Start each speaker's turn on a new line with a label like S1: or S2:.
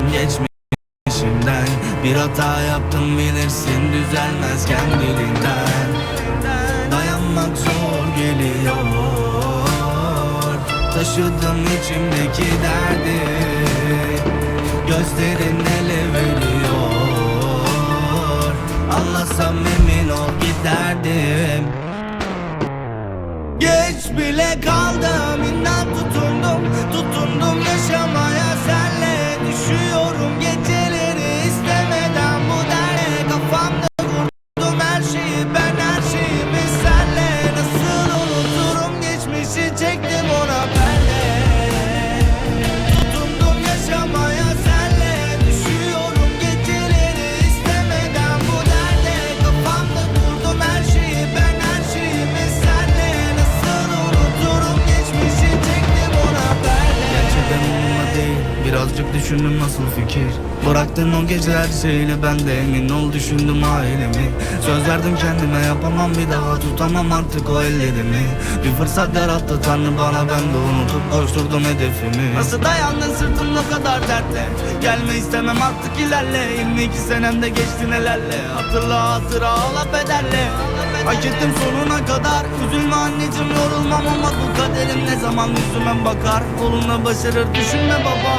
S1: anlarsın geçmişimden. Bir hata yaptım bilirsin düzelmez kendiliğinden. Dayanmak zor geliyor. Taşıdım içimdeki derdi Gözlerin ele veriyor. Anlasam emin ol giderdim Geç bile kaldım inan tutundum Tutundum take them on a. birazcık düşündüm nasıl fikir. Bıraktın o gece her şeyle ben de emin ol düşündüm ailemi. Söz verdim kendime yapamam bir daha tutamam artık o ellerimi. Bir fırsat yarattı tanrı bana ben de unutup koşturdum hedefimi. Nasıl dayandın sırtın o kadar dertle Gelme istemem artık ilerle. 22 senemde geçti nelerle? Hatırla hatıra ağla bedelle Hak ettim sonuna kadar. Üzülme anneciğim yorulmam ama bu kaderim ne zaman yüzüme bakar? Koluna başarır düşünme baba